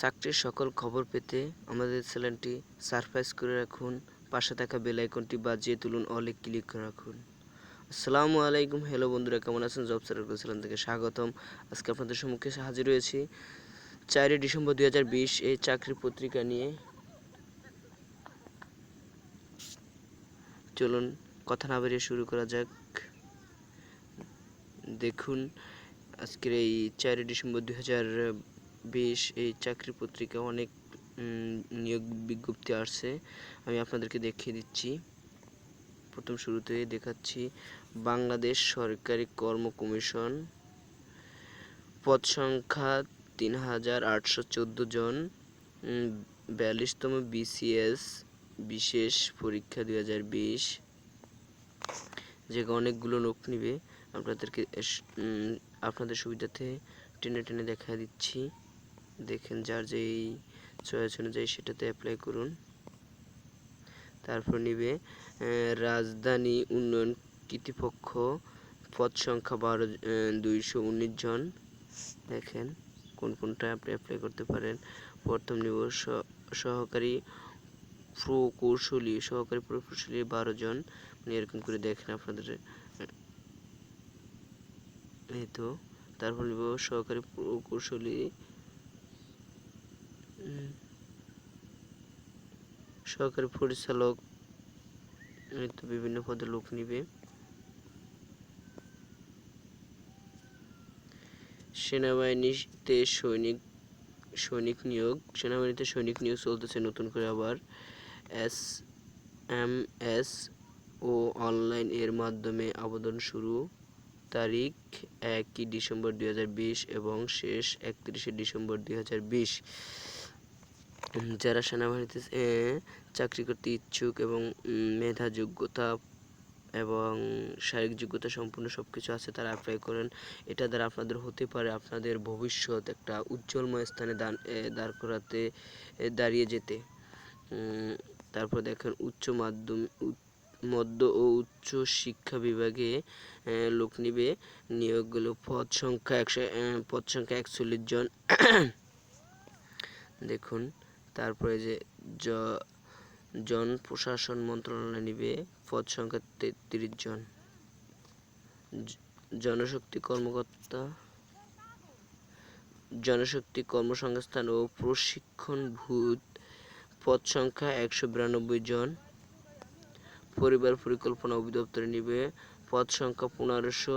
চাকরির সকল খবর পেতে আমাদের চ্যানেলটি সাবস্ক্রাইব করে রাখুন। পাশে থাকা বেল আইকনটি বাজিয়ে তুলুন। অলে ক্লিক করে রাখুন। আসসালামু আলাইকুম। হ্যালো বন্ধুরা, কেমন আছেন? জব সার্কেল চ্যানেল থেকে স্বাগতম। আজকে আপনাদের সম্মুখে হাজির হয়েছি চারই ডিসেম্বর দু হাজার বিশ এই চাকরির পত্রিকা নিয়ে। চলুন, কথা না বেরিয়ে শুরু করা যাক। দেখুন, আজকের এই চারই ডিসেম্বর দুই হাজার বিশ, এই চাকরি পত্রিকা অনেক নিয়োগ বিজ্ঞপ্তি আসছে। আমি আপনাদেরকে দেখিয়ে দিচ্ছি। প্রথম শুরুতে দেখাচ্ছি বাংলাদেশ সরকারি কর্ম কমিশন। পদ সংখ্যা তিন হাজার আটশো চোদ্দ জন। বিয়াল্লিশতম বিসিএস, বিশেষ পরীক্ষা দুই হাজার বিশ। জায়গায় অনেকগুলো লোক নিবে। আপনাদেরকে আপনাদের সুবিধাতে টেনে টেনে দেখা দিচ্ছি। দেখেন যার যেই চয়েস অনুযায়ী সেটাতে অ্যাপ্লাই করুন। তারপর নিবে রাজধানী উন্নয়ন কর্তৃপক্ষ পদ সংখ্যা বারো দুইশো উনিশ জন। দেখেন কোন কোনটা আপনি অ্যাপ্লাই করতে পারেন। প্রথম নিব সহকারী প্রকৌশলী সহকারী প্রকৌশলী বারো জন। মানে এরকম করে দেখেন আপনাদের এই তো। তারপর নিব সহকারী প্রকৌশলী সহকারী পরিচালক তো বিভিন্ন পদে লোক নিবে। সেনাবাহিনীতে সৈনিক সৈনিক নিয়োগ সেনাবাহিনীতে সৈনিক নিয়োগ চলতেছে নতুন করে আবার। এস এম এস ও অনলাইন এর মাধ্যমে আবেদন শুরু তারিখ একই ডিসেম্বর দুই হাজার বিশ এবং শেষ একত্রিশে ডিসেম্বর দুই হাজার বিশ। যারা সেনাবাহিনীতে চাকরি করতে ইচ্ছুক এবং মেধা যোগ্যতা এবং শারীরিক যোগ্যতা সম্পূর্ণ সব কিছু আছে, তারা অ্যাপ্লাই করেন। এটা দ্বারা আপনাদের হতে পারে আপনাদের ভবিষ্যৎ একটা উজ্জ্বলময় স্থানে দান দাঁড় করাতে দাঁড়িয়ে যেতে। তারপর দেখেন উচ্চ মাধ্যমিক মধ্য ও উচ্চ শিক্ষা বিভাগে লোক নিবে। নিয়োগগুলো পদ সংখ্যা একশো পদ সংখ্যা একচল্লিশ জন। দেখুন। তারপরে যে জন প্রশাসন মন্ত্রণালয় নিবে, পদ সংখ্যা তেত্রিশ জন। জনশক্তি কর্মকর্তা, জনশক্তি কর্মসংস্থান ও প্রশিক্ষণ ভূত পদ সংখ্যা একশো বিরানব্বই জন। পরিবার পরিকল্পনা অধিদপ্তরে নিবে, পদ সংখ্যা পনেরোশো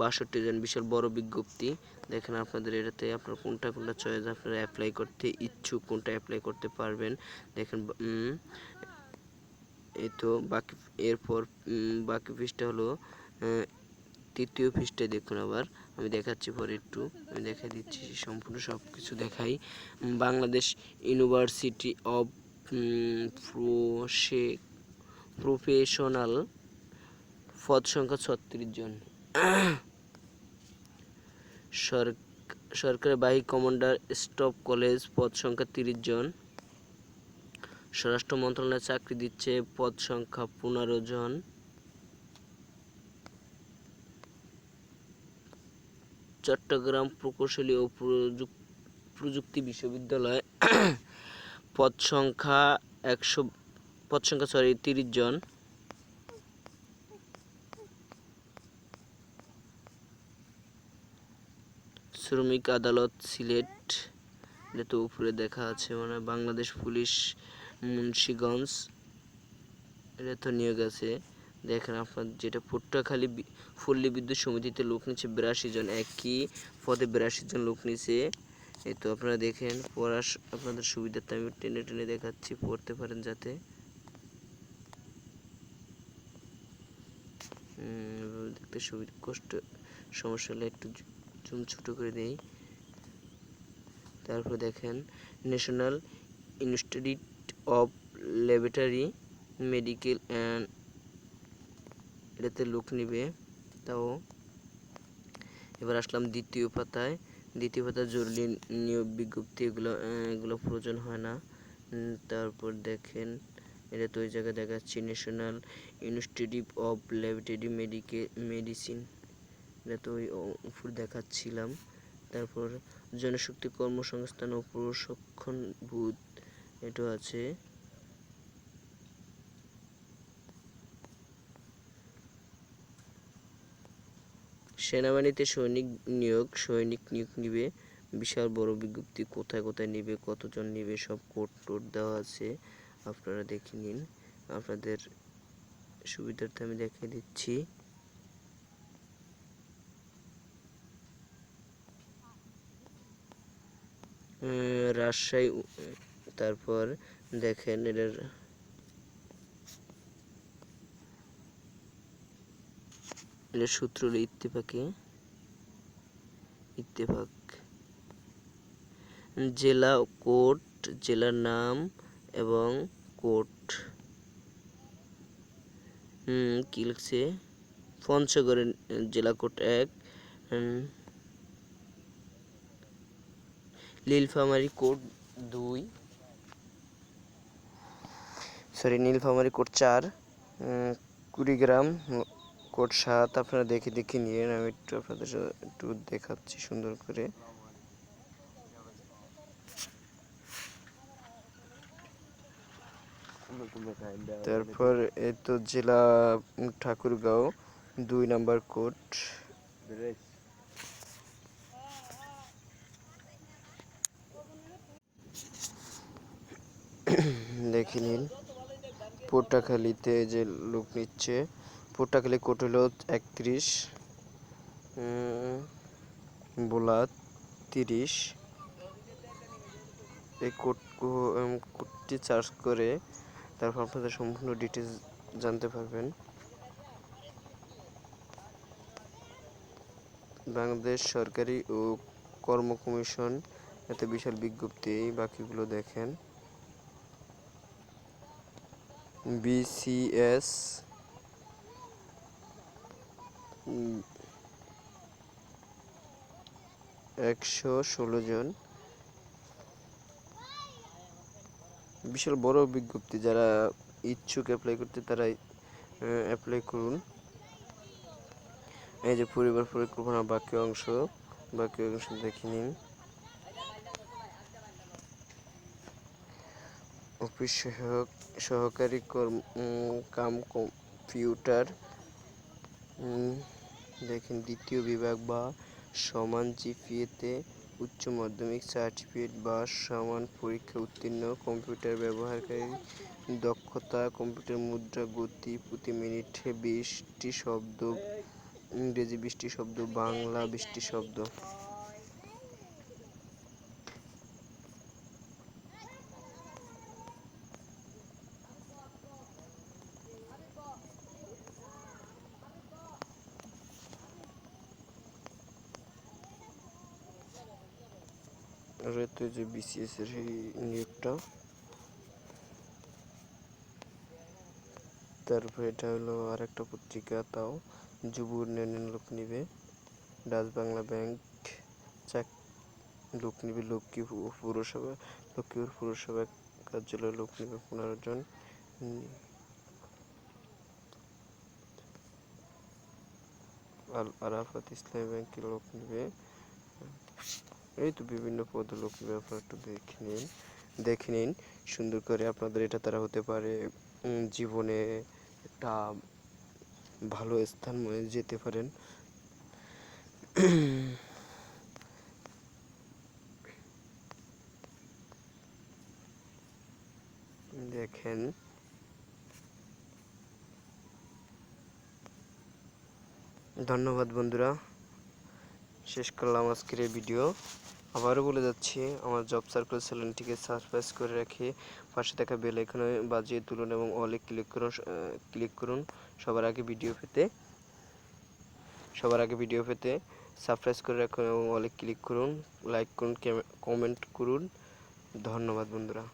বাষট্টি জন। বিশাল বড় বিজ্ঞপ্তি। দেখেন আপনাদের এটাতে আপনার কোনটা কোনটা চয়েস আপনারা অ্যাপ্লাই করতে ইচ্ছুক, কোনটা অ্যাপ্লাই করতে পারবেন। দেখেন এই তো বাকি, এরপর বাকি পৃষ্ঠা হলো তৃতীয় পৃষ্ঠায় দেখুন আবার। আমি দেখাচ্ছি পরে একটু, আমি দেখাই দিচ্ছি সম্পূর্ণ সব কিছু দেখাই বাংলাদেশ ইউনিভার্সিটি অফ প্রোশে প্রফেশনাল পদ সংখ্যা ছত্রিশ জন। সরক- সরকারি বাহিক কমান্ডার স্টাফ কলেজ পদ সংখ্যা তিরিশ জন। স্বরাষ্ট্র মন্ত্রণালয়ে চাকরি দিচ্ছে পদ সংখ্যা পনেরো জন। চট্টগ্রাম প্রকৌশলী ও প্রযুক- প্রযুক্তি বিশ্ববিদ্যালয় পদ সংখ্যা একশো, পদ সংখ্যা সরি তিরিশ জন। শ্রমিক আদালত সিলেট এটা তো উপরে দেখা আছে মানে বাংলাদেশ পুলিশ মুন্সিগঞ্জ। এটা তো নিয়োগ আছে। দেখেন আপনার যেটা পটুয়াখালী বি- পল্লী বিদ্যুৎ সমিতিতে লোক নিচ্ছে বিরাশি জন, একই পদে বিরাশি জন লোক নিচ্ছে। এই তো আপনারা দেখেন পড়ার আপনাদের সুবিধার্থে আমি টেনে টেনে দেখাচ্ছি, পড়তে পারেন যাতে। দেখতে সুবিধা কষ্ট সমস্যা হলে একটু জুম ছোট করে দেই। তারপর দেখেন national institute of laboratory medical and এটাতে লোক নিবে, তাও। এবার আসলাম দ্বিতীয় পাতায়। দ্বিতীয় পাতায় জরুরি নিয়োগ বিজ্ঞপ্তি এগুলো এগুলো প্রয়োজন হয় না। তারপর দেখেন, এটা তো ওই জায়গায় দেখাচ্ছি national institute of laboratory medical medicine এটা তো ওই উপর দেখাচ্ছিলাম। তারপর জনশক্তি কর্মসংস্থান ও প্রশিক্ষণ বুথ, এটা আছে। সেনাবাহিনীতে সৈনিক নিয়োগ সৈনিক নিয়োগ নিবে, বিশাল বড় বিজ্ঞপ্তি, কোথায় কোথায় নিবে, কতজন নিবে, সব কোড টোড দেওয়া আছে। আপনারা দেখে নিন। আপনাদের সুবিধার্থে আমি দেখিয়ে দিচ্ছি। রাজশাহী তারপর দেখেন এটার এটার সূত্র হলো ইত্তেফাকে, ইত্তেফাক। জেলা কোট জেলার নাম এবং হুম, কি লিখছে? পঞ্চগড়ের জেলা কোট এক। নীলফামারী কোড দুই। সরি নীলফামারী কোট চার উম, কুড়িগ্রাম উম, কোট সাত। আপনারা দেখে দেখে নিয়ে আমি একটু আপনাদের একটু দেখাচ্ছি সুন্দর করে। তারপর এই তো জেলা ঠাকুরগাঁও দুই নাম্বার কোট দেখে নিন পোটাখালীতে যে লোক নিচ্ছে পোটাখালী কোট হলো একত্রিশ বোলা তিরিশ। এই কোড কোডটি চার্জ করে তারপর আপনাদের সম্পূর্ণ ডিটেলস জানতে পারবেন। বাংলাদেশ সরকারি ও কর্ম কমিশন এতে বিশাল বিজ্ঞপ্তি বাকিগুলো দেখেন। বিসিএস একশো ষোলো জন। বিশাল বড় বিজ্ঞপ্তি, যারা ইচ্ছুক অ্যাপ্লাই করতে তারা অ্যাপ্লাই করুন। এই যে পরিবার পরিকল্পনা, বাকি অংশ বাকি অংশ দেখে নিন। অফিস সহকারী কাম কম্পিউটার দেখেন দ্বিতীয় বিভাগ বা সমান জিপিএতে উচ্চ মাধ্যমিক সার্টিফিকেট বা সমান পরীক্ষা উত্তীর্ণ, কম্পিউটার ব্যবহারকারী দক্ষতা, কম্পিউটার মুদ্রা, গতি প্রতি মিনিটে বিশটি শব্দ, ইংরেজি বিশটি শব্দ, বাংলা বিশটি শব্দ। আর এই তো এই যে বিসিএস এর নিয়োগটা তারপর এটা হলো আর একটা পত্রিকা, তাও যুব উন্নয়নের লোক নিবে। ডাচ বাংলা ব্যাংক চাক লোক নিবে লক্ষ্মীপুর পৌরসভা লক্ষ্মীপুর পৌরসভা কার্যালয়ে লোক নিবে পনেরো জন। আরাফাত ইসলামী ব্যাংকের লোক নিবে। এই তো বিভিন্ন পদ লোক নিবে আপনারা একটু দেখে নিন দেখে নিন, সুন্দর করে আপনাদের এটা তারা হতে পারে জীবনে একটা ভালো স্থান যেতে পারেন। দেখেন। ধন্যবাদ বন্ধুরা। শেষ করলাম আজকের এই ভিডিও আবারও বলে যাচ্ছি, আমার জব সার্কেল চ্যানেলটিকে সাবস্ক্রাইব করে রেখে পাশে থাকা বেল আইকনে বাজিয়ে তুলুন এবং অলে ক্লিক করুন ক্লিক করুন। সবার আগে ভিডিও পেতে, সবার আগে ভিডিও পেতে সাবস্ক্রাইব করে রাখুন এবং অলে ক্লিক করুন লাইক করুন কমেন্ট করুন। ধন্যবাদ বন্ধুরা।